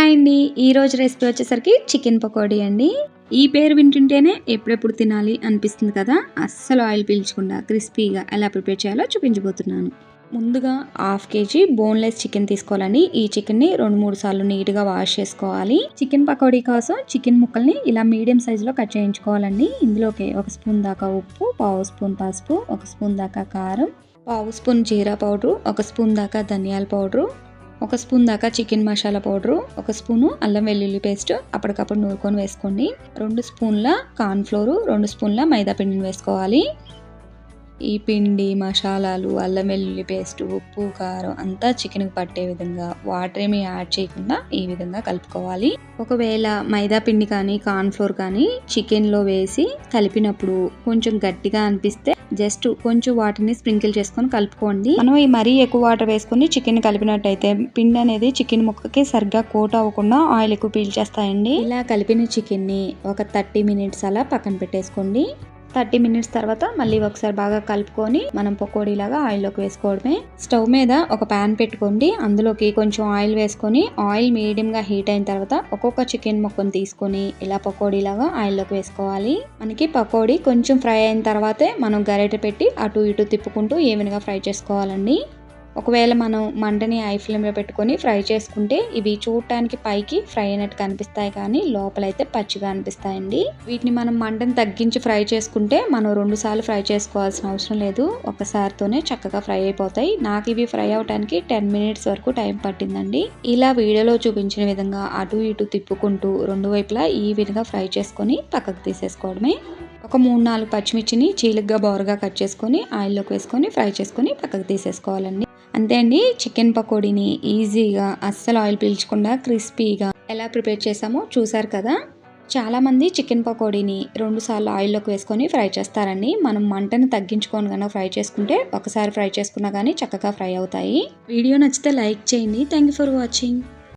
Hi అండి. ఈరోజు recipe వచ్చేసరికి చికెన్ పకోడీ అండి. ఈ పేరు వింటుంటేనే ఎప్పుడెప్పుడు తినాలి అనిపిస్తుంది కదా? అస్సలు ఆయిల్ పీల్చకుండా క్రిస్పీగా ఎలా ప్రిపేర్ చేయాలో చూపించబోతున్నాను. ముందుగా హాఫ్ కేజీ బోన్లెస్ చికెన్ తీసుకోవాలండి. ఈ చికెన్ని రెండు మూడు సార్లు నీట్గా వాష్ చేసుకోవాలి. చికెన్ పకోడీ కోసం చికెన్ ముక్కల్ని ఇలా మీడియం సైజులో కట్ చేయించుకోవాలండి. ఇందులోకి ఒక స్పూన్ దాకా ఉప్పు పావు స్పూన్ పసుపు ఒక స్పూన్ దాకా కారం పావు స్పూన్ జీరా పౌడరు ఒక స్పూన్ దాకా ధనియాల పౌడరు ఒక స్పూన్ దాకా చికెన్ మసాలా పౌడరు ఒక స్పూను అల్లం వెల్లుల్లి పేస్ట్ అప్పటికప్పుడు నూరుకొని వేసుకోండి. రెండు స్పూన్ల కార్న్ఫ్లోరు రెండు స్పూన్ల మైదా పిండిని వేసుకోవాలి. ఈ పిండి మసాలాలు అల్లం వెల్లుల్లి పేస్ట్ ఉప్పు కారం అంతా చికెన్కి పట్టే విధంగా వాటర్ ఏమి యాడ్ చేయకుండా ఈ విధంగా కలుపుకోవాలి. ఒకవేళ మైదా పిండి కానీ కార్న్ఫ్లోర్ కానీ చికెన్లో వేసి కలిపినప్పుడు కొంచెం గట్టిగా అనిపిస్తే జస్ట్ కొంచెం వాటర్ని స్ప్రింకిల్ చేసుకొని కలుపుకోండి. మనం ఈ మరీ ఎక్కువ వాటర్ వేసుకొని చికెన్ కలిపినట్టయితే పిండి అనేది చికెన్ ముక్కకి సరిగ్గా కోట్ అవ్వకుండా ఆయిల్ ఎక్కువ పీల్చేస్తాయండి ఇలా కలిపిన చికెన్ని ఒక థర్టీ మినిట్స్ అలా పక్కన పెట్టేసుకోండి. థర్టీ మినిట్స్ తర్వాత మళ్ళీ ఒకసారి బాగా కలుపుకొని మనం పకోడీలాగా ఆయిల్లోకి వేసుకోవడమే. స్టవ్ మీద ఒక ప్యాన్ పెట్టుకోండి. అందులోకి కొంచెం ఆయిల్ వేసుకొని ఆయిల్ మీడియంగా హీట్ అయిన తర్వాత ఒక్కొక్క చికెన్ ముక్కను తీసుకొని ఇలా పకోడీలాగా ఆయిల్లోకి వేసుకోవాలి. మనకి పకోడీ కొంచెం ఫ్రై అయిన తర్వాతే మనం గరిటె పెట్టి అటు ఇటు తిప్పుకుంటూ ఏమైనా ఫ్రై చేసుకోవాలండి. ఒకవేళ మనం మంటని ఐ ఫ్లేమ్లో పెట్టుకొని ఫ్రై చేసుకుంటే ఇవి చూడటానికి పైకి ఫ్రై అయినట్టు కనిపిస్తాయి కానీ లోపలైతే పచ్చిగా అనిపిస్తాయండి. వీటిని మనం మంటని తగ్గించి ఫ్రై చేసుకుంటే మనం రెండు సార్లు ఫ్రై చేసుకోవాల్సిన అవసరం లేదు. ఒకసారితోనే చక్కగా ఫ్రై అయిపోతాయి. నాకు ఇవి ఫ్రై అవడానికి టెన్ మినిట్స్ వరకు టైం పట్టిందండి. ఇలా వీడియోలో చూపించిన విధంగా అటు ఇటు తిప్పుకుంటూ రెండు వైపులా ఈ విధంగా ఫ్రై చేసుకొని పక్కకు తీసేసుకోవడమే. ఒక మూడు నాలుగు పచ్చిమిర్చిని చీలిగ్గా బోరగా కట్ చేసుకొని ఆయిల్లోకి వేసుకొని ఫ్రై చేసుకొని పక్కకు తీసేసుకోవాలండి. అంతే అండి చికెన్ పకోడీని ఈజీగా అస్సలు ఆయిల్ పీల్చకుండా క్రిస్పీగా ఎలా ప్రిపేర్ చేసామో చూసారు కదా? చాలామంది చికెన్ పకోడీని రెండు సార్లు ఆయిల్లోకి వేసుకొని ఫ్రై చేస్తారండి. మనం మంటను తగ్గించుకొని కనుక ఫ్రై చేసుకుంటే ఒకసారి ఫ్రై చేసుకున్నా కానీ చక్కగా ఫ్రై అవుతాయి. వీడియో నచ్చితే లైక్ చేయండి. Thank you for watching.